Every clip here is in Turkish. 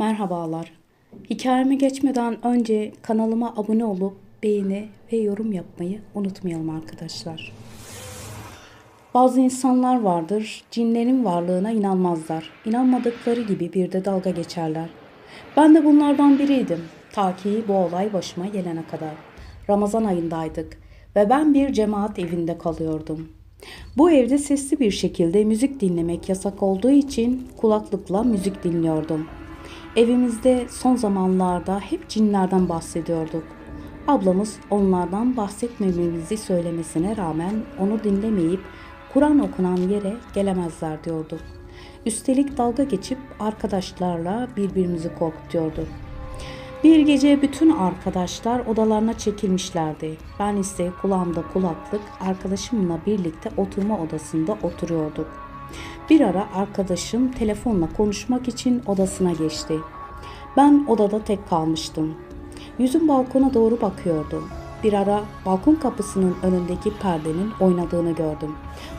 Merhabalar. Hikayeme geçmeden önce kanalıma abone olup beğeni ve yorum yapmayı unutmayalım arkadaşlar. Bazı insanlar vardır, cinlerin varlığına inanmazlar. İnanmadıkları gibi bir de dalga geçerler. Ben de bunlardan biriydim. Ta ki bu olay başıma gelene kadar. Ramazan ayındaydık ve ben bir cemaat evinde kalıyordum. Bu evde sesli bir şekilde müzik dinlemek yasak olduğu için kulaklıkla müzik dinliyordum. Evimizde son zamanlarda hep cinlerden bahsediyorduk. Ablamız onlardan bahsetmememizi söylemesine rağmen onu dinlemeyip Kur'an okunan yere gelemezler diyordu. Üstelik dalga geçip arkadaşlarla birbirimizi korkutuyorduk. Bir gece bütün arkadaşlar odalarına çekilmişlerdi. Ben ise kulağımda kulaklık arkadaşımla birlikte oturma odasında oturuyorduk. Bir ara arkadaşım telefonla konuşmak için odasına geçti. Ben odada tek kalmıştım. Yüzüm balkona doğru bakıyordu. Bir ara balkon kapısının önündeki perdenin oynadığını gördüm.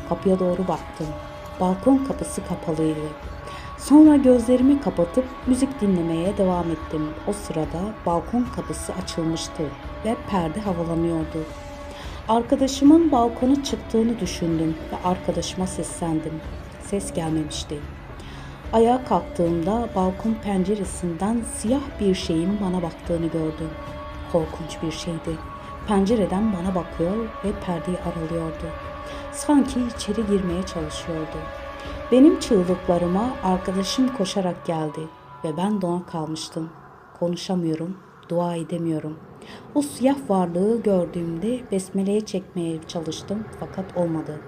Kapıya doğru baktım. Balkon kapısı kapalıydı. Sonra gözlerimi kapatıp müzik dinlemeye devam ettim. O sırada balkon kapısı açılmıştı ve perde havalanıyordu. Arkadaşımın balkona çıktığını düşündüm ve arkadaşıma seslendim. Ses gelmemişti. Ayağa kalktığımda balkon penceresinden siyah bir şeyin bana baktığını gördüm. Korkunç bir şeydi. Pencereden bana bakıyor ve perdeyi aralıyordu. Sanki içeri girmeye çalışıyordu. Benim çığlıklarıma arkadaşım koşarak geldi ve ben dona kalmıştım. Konuşamıyorum, dua edemiyorum. O siyah varlığı gördüğümde besmeleye çekmeye çalıştım fakat olmadı.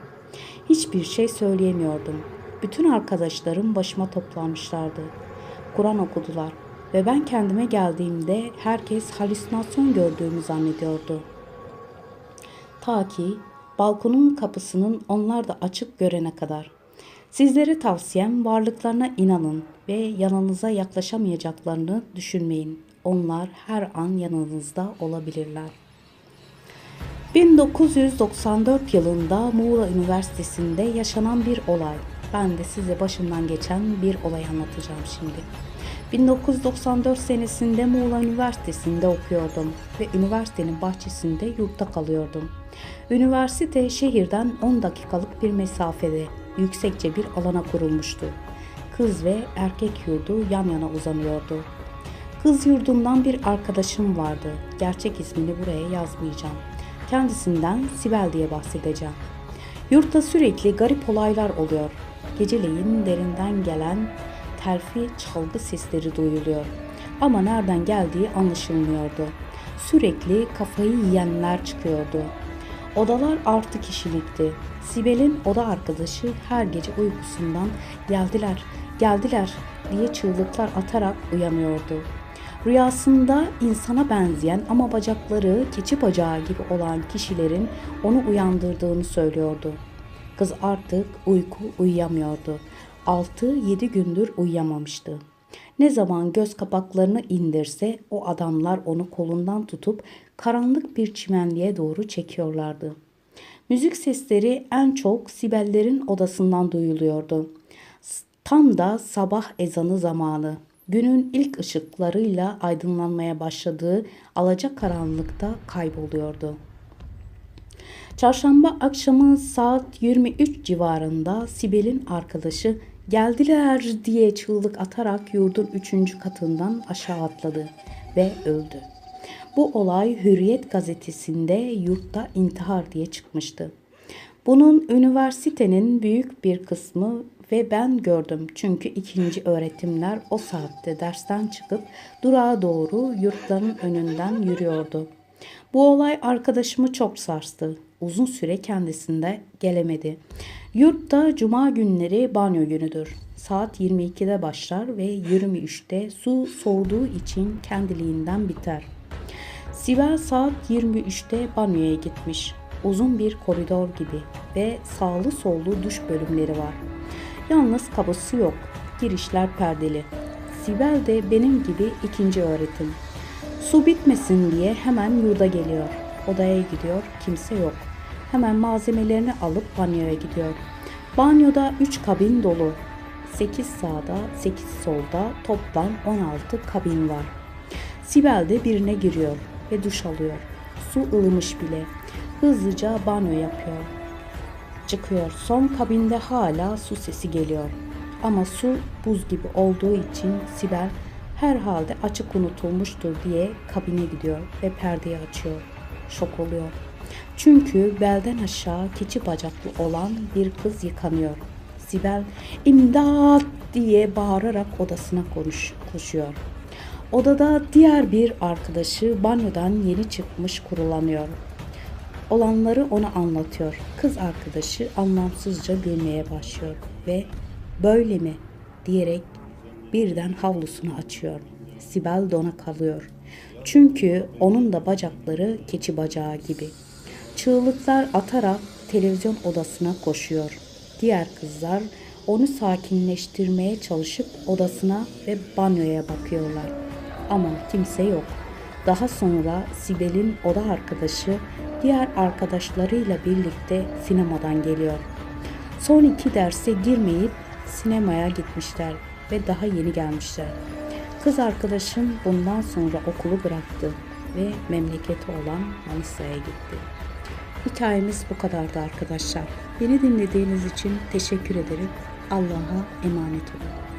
Hiçbir şey söyleyemiyordum. Bütün arkadaşlarım başıma toplanmışlardı. Kur'an okudular ve ben kendime geldiğimde herkes halüsinasyon gördüğümü zannediyordu. Ta ki balkonun kapısının onlar da açık görene kadar. Sizlere tavsiyem varlıklarına inanın ve yanınıza yaklaşamayacaklarını düşünmeyin. Onlar her an yanınızda olabilirler. 1994 yılında Muğla Üniversitesi'nde yaşanan bir olay. Ben de size başımdan geçen bir olay anlatacağım şimdi. 1994 senesinde Muğla Üniversitesi'nde okuyordum ve üniversitenin bahçesinde yurtta kalıyordum. Üniversite şehirden 10 dakikalık bir mesafede yüksekçe bir alana kurulmuştu. Kız ve erkek yurdu yan yana uzanıyordu. Kız yurdundan bir arkadaşım vardı. Gerçek ismini buraya yazmayacağım. Kendisinden Sibel diye bahsedeceğim. Yurtta sürekli garip olaylar oluyor. Geceleyin derinden gelen terfi çalgı sesleri duyuluyor. Ama nereden geldiği anlaşılmıyordu. Sürekli kafayı yiyenler çıkıyordu. Odalar artı kişilikti. Sibel'in oda arkadaşı her gece uykusundan geldiler, geldiler diye çığlıklar atarak uyanıyordu. Rüyasında insana benzeyen ama bacakları keçi bacağı gibi olan kişilerin onu uyandırdığını söylüyordu. Kız artık uyku uyuyamıyordu. 6-7 gündür uyuyamamıştı. Ne zaman göz kapaklarını indirse o adamlar onu kolundan tutup karanlık bir çimenliğe doğru çekiyorlardı. Müzik sesleri en çok Sibellerin odasından duyuluyordu. Tam da sabah ezanı zamanı. Günün ilk ışıklarıyla aydınlanmaya başladığı alacakaranlıkta kayboluyordu. Çarşamba akşamı saat 23 civarında Sibel'in arkadaşı geldiler diye çığlık atarak yurdun üçüncü katından aşağı atladı ve öldü. Bu olay Hürriyet gazetesinde yurtta intihar diye çıkmıştı. Bunun üniversitenin büyük bir kısmı ve ben gördüm çünkü ikinci öğretimler o saatte dersten çıkıp durağa doğru yurtların önünden yürüyordu. Bu olay arkadaşımı çok sarstı. Uzun süre kendisinde gelemedi. Yurtta cuma günleri banyo günüdür. Saat 22'de başlar ve 23'te su soğuduğu için kendiliğinden biter. Sibel saat 23'te banyoya gitmiş. Uzun bir koridor gibi ve sağlı sollu duş bölümleri var. Yalnız kapısı yok. Girişler perdeli. Sibel de benim gibi ikinci öğretim. Su bitmesin diye hemen yurda geliyor. Odaya gidiyor, kimse yok. Hemen malzemelerini alıp banyoya gidiyor. Banyoda üç kabin dolu. 8 sağda, 8 solda toplam 16 kabin var. Sibel de birine giriyor ve duş alıyor. Su ılımış bile. Hızlıca banyo yapıyor. Çıkıyor. Son kabinde hala su sesi geliyor. Ama su buz gibi olduğu için Sibel herhalde açık unutulmuştur diye kabine gidiyor ve perdeyi açıyor. Şok oluyor. Çünkü belden aşağı keçi bacaklı olan bir kız yıkanıyor. Sibel imdat diye bağırarak odasına konuş, koşuyor. Odada diğer bir arkadaşı banyodan yeni çıkmış kurulanıyor. Olanları ona anlatıyor. Kız arkadaşı anlamsızca gülmeye başlıyor ve böyle mi diyerek birden havlusunu açıyor. Sibel dona kalıyor. Çünkü onun da bacakları keçi bacağı gibi. Çığlıklar atarak televizyon odasına koşuyor. Diğer kızlar onu sakinleştirmeye çalışıp odasına ve banyoya bakıyorlar. Ama kimse yok. Daha sonra Sibel'in oda arkadaşı diğer arkadaşlarıyla birlikte sinemadan geliyor. Son iki derse girmeyip sinemaya gitmişler ve daha yeni gelmişler. Kız arkadaşım bundan sonra okulu bıraktı ve memleketi olan Manisa'ya gitti. Hikayemiz bu kadardı arkadaşlar. Beni dinlediğiniz için teşekkür ederim. Allah'a emanet olun.